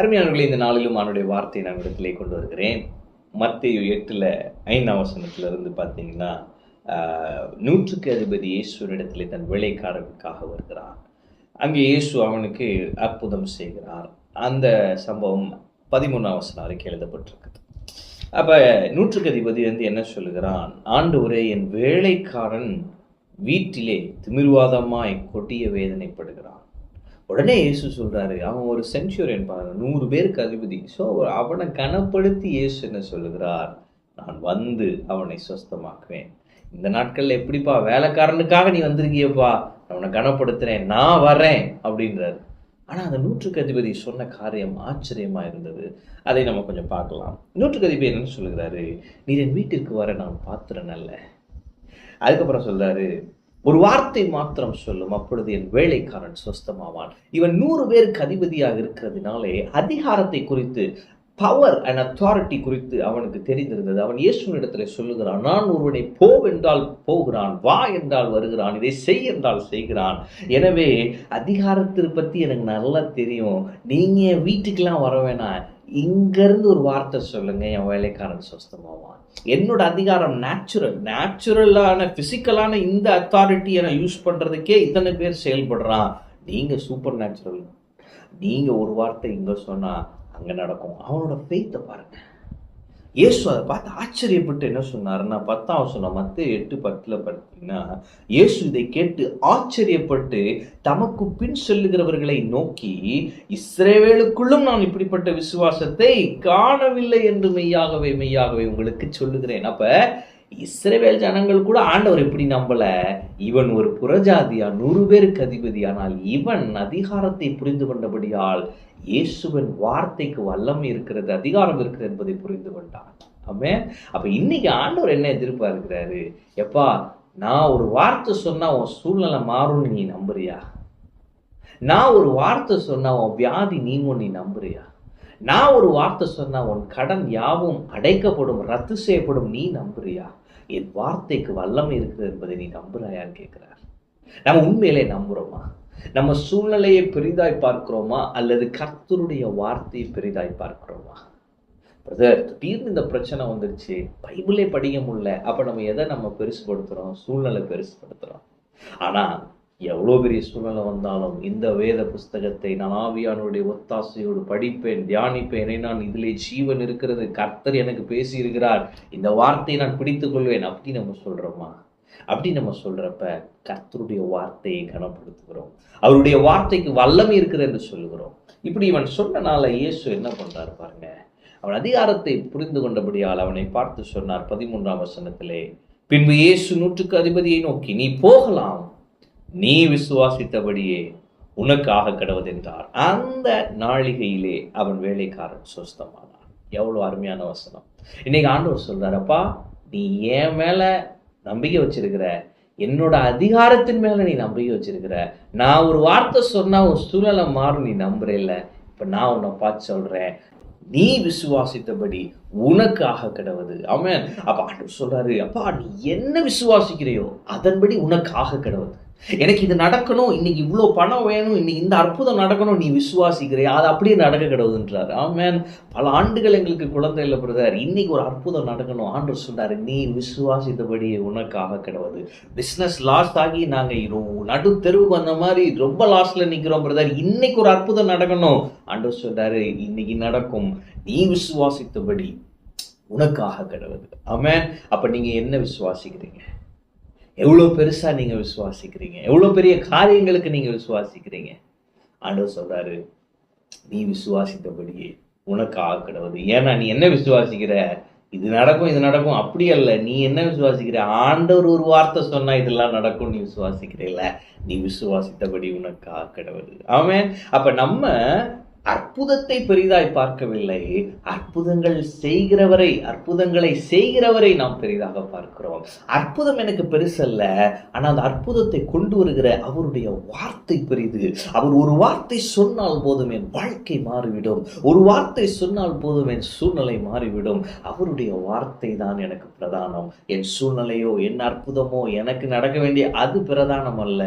அருமையானவர்களே இந்த நாளிலும் அவனுடைய வார்த்தையை நான் இடத்திலே கொண்டு வருகிறேன். மத்திய எட்டில் ஐந்தாம் வசனத்துல இருந்து பார்த்தீங்கன்னா நூற்றுக்கு அதிபதி இயேசுவனிடத்திலே தன் வேலைக்காரனுக்காக வருகிறான் அங்கே இயேசு அவனுக்கு அற்புதம் செய்கிறார். அந்த சம்பவம் பதிமூணாம் வசனம் வரைக்கும் எழுதப்பட்டிருக்குது. அப்போ நூற்றுக்கு அதிபதி வந்து என்ன சொல்லுகிறான்? ஒரே என் வேலைக்காரன் வீட்டிலே திமிர்வாதமாய் கொடிய வேதனைப்படுகிறான். உடனே இயேசு சொல்கிறாரு அவன் ஒரு சென்ச்சுரியன் பாருங்க நூறு பேருக்கு அதிபதி. ஸோ அவனை கனப்படுத்தி இயேசு என்ன சொல்லுகிறார்? நான் வந்து அவனை சுஸ்தமாக்குவேன். இந்த நாட்களில் எப்படிப்பா வேலைக்காரனுக்காக நீ வந்திருக்கியப்பா அவனை உன்னை கனப்படுத்துறேன் நான் வரேன் அப்படின்றாரு. ஆனால் அந்த நூற்றுக்கு அதிபதி சொன்ன காரியம் ஆச்சரியமாக இருந்தது. அதை நம்ம கொஞ்சம் பார்க்கலாம். நூற்றுக்கு அதிபதி என்னன்னு சொல்லுகிறாரு? நீ என் வீட்டிற்கு வர நான் பாத்திரன் அல்ல அதுக்கப்புறம் சொல்கிறாரு ஒரு வார்த்தை மாத்திரம் சொல்லும். அப்பொழுது என் வேலைக்காரன் சொஸ்தமாவான். இவன் நூறு பேருக்கு அதிபதியாக இருக்கிறதுனாலே அதிகாரத்தை குறித்து பவர் அண்ட் அத்தாரிட்டி குறித்து அவனுக்கு தெரிந்திருந்தது. அவன் இயேசுவினிடத்துல சொல்லுகிறான் நான் ஒருவனை போவென்றால் போகிறான் வா என்றால் வருகிறான் இதை செய் என்றால் செய்கிறான். எனவே அதிகாரத்தை பற்றி எனக்கு நல்லா தெரியும். நீங்கள் வீட்டுக்கெல்லாம் வர வேணாம். இங்கேருந்து ஒரு வார்த்தை சொல்லுங்க என் வேலைக்காரன் சொஸ்தமாவான் என்னோட அதிகாரம் நேச்சுரல் நேச்சுரலான ஃபிசிக்கலான இந்த அத்தாரிட்டியை நான் யூஸ் பண்ணுறதுக்கே இத்தனை பேர் செயல்படுறான். நீங்கள் சூப்பர் நேச்சுரல் நீங்கள் ஒரு வார்த்தை இங்கே சொன்னால் அங்கே நடக்கும். அவனோட ஃபெய்த்தை பாருங்கள் இயேசு அதை பார்த்து ஆச்சரியப்பட்டு என்ன சொன்னாருன்னா பத்தாம் சொன்ன மத்த எட்டு பத்துல பார்த்தீங்கன்னா இயேசு இதை கேட்டு ஆச்சரியப்பட்டு தமக்கு பின் செல்லுகிறவர்களை நோக்கி இஸ்ரேவேலுக்குள்ளும் நான் இப்படிப்பட்ட விசுவாசத்தை காணவில்லை என்று மெய்யாகவே மெய்யாகவே உங்களுக்கு சொல்லுகிறேன். அப்ப இஸ்ரேவேல் ஜனங்கள் கூட ஆண்டவர் எப்படி நம்பல? இவன் ஒரு புறஜாதியா நூறு பேருக்கு அதிபதி. ஆனால் இவன் அதிகாரத்தை புரிந்து கொண்டபடியால் இயேசுவின் வார்த்தைக்கு வல்லம் இருக்கிறது அதிகாரம் இருக்கிறது என்பதை புரிந்து கொண்டான். ஆமே அப்ப இன்னைக்கு ஆண்டவர் என்ன எதிர்பார்க்கிறாரு? எப்பா நான் ஒரு வார்த்தை சொன்னா உன் சூழ்நிலை மாறும்னு நீ நம்புறியா? நான் ஒரு வார்த்தை சொன்னா உன் வியாதி நீங்கும் நீ நம்புறியா? நான் ஒரு வார்த்தை சொன்னா உன் கடன் யாவும் அடைக்கப்படும் ரத்து செய்யப்படும் நீ நம்புறியா? என் வார்த்தைக்கு வல்லமை இருக்குது என்பதை நீ நம்புறாயான்னு கேட்குறார். நம்ம உண்மையிலே நம்புகிறோமா நம்ம சூழ்நிலையை பெரிதாய் பார்க்கிறோமா? அல்லது கர்த்தருடைய வார்த்தையை பெரிதாய் பார்க்கிறோமா? பிரதர் திடீர்னு இந்த பிரச்சனை வந்துருச்சு. பைபிளே படிக்க முடியல. அப்போ நம்ம எதை நம்ம பெருசுப்படுத்துகிறோம் சூழ்நிலை பெருசுப்படுத்துகிறோம் ஆனால் எவ்வளோ பெரிய சூழ்நிலை வந்தாலும் இந்த வேத புஸ்தகத்தை நான் ஆவியானுடைய ஒத்தாசையோடு படிப்பேன் தியானிப்பேன். நான் இதிலே ஜீவன் இருக்கிறது. கர்த்தர் எனக்கு பேசியிருக்கிறார். இந்த வார்த்தையை நான் பிடித்து கொள்வேன். அப்படி நம்ம சொல்கிறோமா அப்படி நம்ம சொல்கிறப்ப கர்த்தருடைய வார்த்தையை கனப்படுத்துகிறோம். அவருடைய வார்த்தைக்கு வல்லமை இருக்கிறது என்று சொல்லுகிறோம். இப்படி இவன் சொன்னனால இயேசு என்ன பண்ணுறாரு பாருங்க. அவன் அதிகாரத்தை புரிந்து கொண்டபடியால் அவனை பார்த்து சொன்னார் பதிமூன்றாம் வசனத்திலே பின்பு இயேசு நூற்றுக்கு அதிபதியை நோக்கி நீ போகலாம். நீ விசுவாசித்தபடியே உனக்கு ஆக அந்த நாளிகையிலே அவன் வேலைக்காரன் சுஸ்தமானான். எவ்வளோ அருமையான வசனம். இன்னைக்கு ஆண்டவர் சொல்றாரப்பா நீ என் மேல நம்பிக்கை வச்சிருக்கிற என்னோட அதிகாரத்தின் மேல நீ நம்பிக்கை வச்சிருக்கிற. நான் ஒரு வார்த்தை சொன்னா ஒரு சூழலை மாறும் நீ நம்புறேல்ல இப்போ நான் உன்னை பார்த்து சொல்கிறேன் நீ விசுவாசித்தபடி உனக்காக கிடவது. ஆமென். அப்ப ஆண்டவர் சொல்றாரு அப்பா நீ என்ன விசுவாசிக்கிறையோ அதன்படி உனக்காக கிடவது. எனக்கு இது நடக்கணும் இன்னைக்கு இவ்வளோ பணம் வேணும் இன்னைக்கு இந்த அற்புதம் நடக்கணும் நீ விசுவாசிக்கிறியா? அது அப்படியே நடக்க கிடவுதுன்றார். ஆமேன். பல ஆண்டுகள் எங்களுக்கு குழந்தை இல்லை பிரதர். இன்னைக்கு ஒரு அற்புதம் நடக்கணும். ஆண்டவர் சொன்னார் நீ விசுவாசித்தபடி உனக்காக கிடவுது. பிஸ்னஸ் லாஸ் ஆகி நாங்கள் நடு தெருவுக்கு வந்த மாதிரி ரொம்ப லாஸ்ட்ல நிற்கிறோம் பிரதர். இன்னைக்கு ஒரு அற்புதம் நடக்கணும். ஆண்டவர் சொன்னார் இன்னைக்கு நடக்கும். நீ விசுவாசித்தபடி உனக்காக கிடவுது ஆமென். அப்ப நீங்க என்ன விசுவாசிக்கிறீங்க? எவ்வளோ பெருசா நீங்க விசுவாசிக்கிறீங்க? எவ்வளோ பெரிய காரியங்களுக்கு நீங்க விசுவாசிக்கிறீங்க? ஆண்டவர் சொல்றாரு நீ விசுவாசித்தபடியே உனக்கு கிடவுது ஏன்னா நீ என்ன விசுவாசிக்கிற? இது நடக்கும் இது நடக்கும். அப்படி அல்ல. நீ என்ன விசுவாசிக்கிற? ஆண்டவர் ஒரு வார்த்தை சொன்னா இதெல்லாம் நடக்கும் நீ விசுவாசிக்கிறீல்ல. நீ விசுவாசித்தபடி உனக்கு ஆக்கிடுவது ஆமென். அப்ப நம்ம அற்புதத்தை பெரிதாய் பார்க்கவில்லை. அற்புதங்கள் செய்கிறவரை அற்புதங்களை செய்கிறவரை நாம் பெரிதாக பார்க்கிறோம். அற்புதம் எனக்கு பெருசல்ல ஆனால் அந்த அற்புதத்தை கொண்டு வருகிற அவருடைய வார்த்தை பெரிது. அவர் ஒரு வார்த்தை சொன்னால் போதும் என் வாழ்க்கை மாறிவிடும். ஒரு வார்த்தை சொன்னால் போதும் என் சூழ்நிலை மாறிவிடும். அவருடைய வார்த்தை தான் எனக்கு பிரதானம். என் சூழ்நிலையோ என் அற்புதமோ எனக்கு நடக்க வேண்டிய அது பிரதானம் அல்ல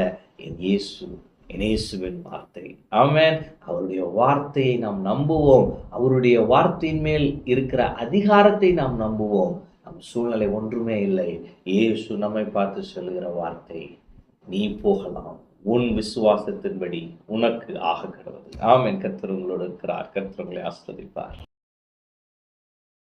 என் இயேசு இனேசுவின் வார்த்தை. ஆமேன். அவருடைய வார்த்தையை நாம் நம்புவோம். அவருடைய வார்த்தையின் மேல் இருக்கிற அதிகாரத்தை நாம் நம்புவோம். நம் சூழ்நிலை ஒன்றுமே இல்லை. இயேசு நம்மை பார்த்து சொல்லுகிற வார்த்தை நீ போகலாம். உன் விசுவாசத்தின்படி உனக்கு ஆக கிடவது ஆமேன். கத்திரங்களோடு இருக்கிறார். கத்திரங்களை ஆஸ்வதிப்பார்